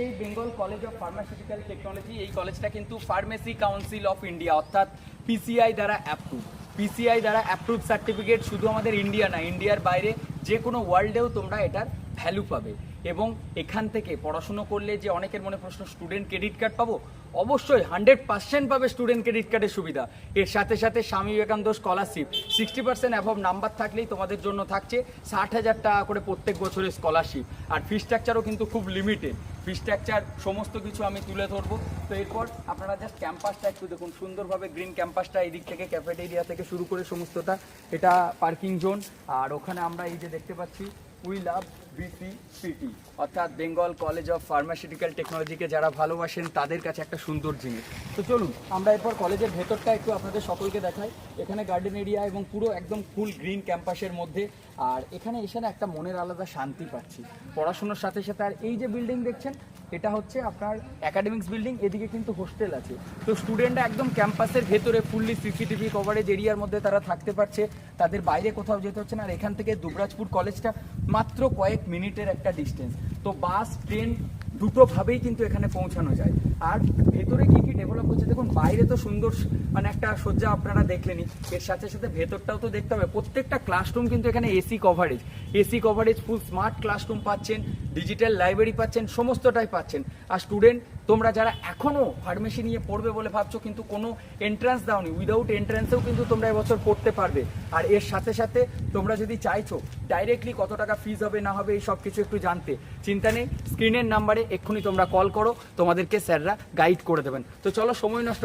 সেই Bengal college of pharmaceutical technology এই কলেজটা কিন্তু ফার্মেসি কাউন্সিল অফ ইন্ডিয়া অর্থাৎ পিসিআই দ্বারা অ্যাপ্রুভ পিসিআই দ্বারা অ্যাপ্রুভ সার্টিফিকেট শুধু আমাদের ইন্ডিয়া না ইন্ডিয়ার বাইরে যে কোনো ওয়ার্ল্ডেও তোমরা এটার ভ্যালু পাবে। এবং এখান থেকে পড়াশুনো করলে যে অনেকের মনে প্রশ্ন স্টুডেন্ট ক্রেডিট কার্ড পাবো? অবশ্যই হান্ড্রেড পার্সেন্ট পাবে স্টুডেন্ট ক্রেডিট কার্ডের সুবিধা। এর সাথে সাথে Swami Vivekananda scholarship sixty percent above number থাকলেই তোমাদের জন্য থাকছে ষাট হাজার টাকা করে প্রত্যেক বছরের স্কলারশিপ আর ফি স্ট্রাকচারও কিন্তু খুব লিমিটেড ফি স্ট্রাকচার সমস্ত কিছু আমি তুলে ধরবো। তো এরপর আপনারা জাস্ট ক্যাম্পাসটা একটু দেখুন, সুন্দরভাবে গ্রিন ক্যাম্পাসটা এই দিক থেকে ক্যাফেটেরিয়া থেকে শুরু করে সমস্তটা। এটা পার্কিং জোন আর ওখানে আমরা এই যে দেখতে পাচ্ছি উই লাভ বিসি সিটি অর্থাৎ বেঙ্গল কলেজ অফ ফার্মাসিউটিক্যাল টেকনোলজিকে যারা ভালোবাসেন, তাদের কাছে একটা সুন্দর জিনিস। তো চলুন, আমরা এরপর কলেজের ভেতরটা একটু আপনাদের সকলকে দেখাই। এখানে গার্ডেন এরিয়া এবং পুরো একদম ফুল গ্রিন ক্যাম্পাসের মধ্যে। আর এখানে এসে না একটা মনের আলাদা শান্তি পাচ্ছি। পড়াশোনার সাথে সাথে আর এই যে বিল্ডিং দেখছেন এটা হচ্ছে আপনার একাডেমিক্স বিল্ডিং এদিকে কিন্তু হোস্টেল আছে। তো স্টুডেন্টরা একদম ক্যাম্পাসের ভেতরে ফুললি সিসিটিভি কভারেজ এরিয়ার মধ্যে তারা থাকতে পারছে। তাদের বাইরে কোথাও যেতে হচ্ছে না। আর এখান থেকে দুবরাজপুর কলেজটা মাত্র কয়েক মিনিটের একটা ডিস্টেন্স তো বাস ট্রেন দুটোভাবেই কিন্তু এখানে পৌঁছানো যায়। আর ভেতরে কি কি ডেভেলপ হচ্ছে? দেখুন, বাইরে তো সুন্দর মানে একটা সজ্জা আপনারা দেখলেনি এর সাথে সাথে ভেতরটাও তো দেখতে হবে। প্রত্যেকটা ক্লাসরুম কিন্তু এখানে AC coverage AC coverage full smart classroom পাচ্ছেন ডিজিটাল লাইব্রেরি পাচ্ছেন, সমস্তটাই পাচ্ছেন। আর স্টুডেন্ট তোমরা যারা এখনও ফার্মেসি নিয়ে পড়বে বলে ভাবছ, কিন্তু কোনো এন্ট্রান্স দাওনি উইদাউট এন্ট্রান্সেও কিন্তু তোমরা এবছর পড়তে পারবে। আর এর সাথে সাথে তোমরা যদি চাইছো ডাইরেক্টলি কত টাকা ফিজ হবে, না হবে, এই সব কিছু একটু জানতে। চিন্তা নেই স্ক্রিনের নাম্বারে এক্ষুনি তোমরা কল করো, তোমাদেরকে স্যাররা গাইড করে দেবেন। তো চলো, সময় নষ্ট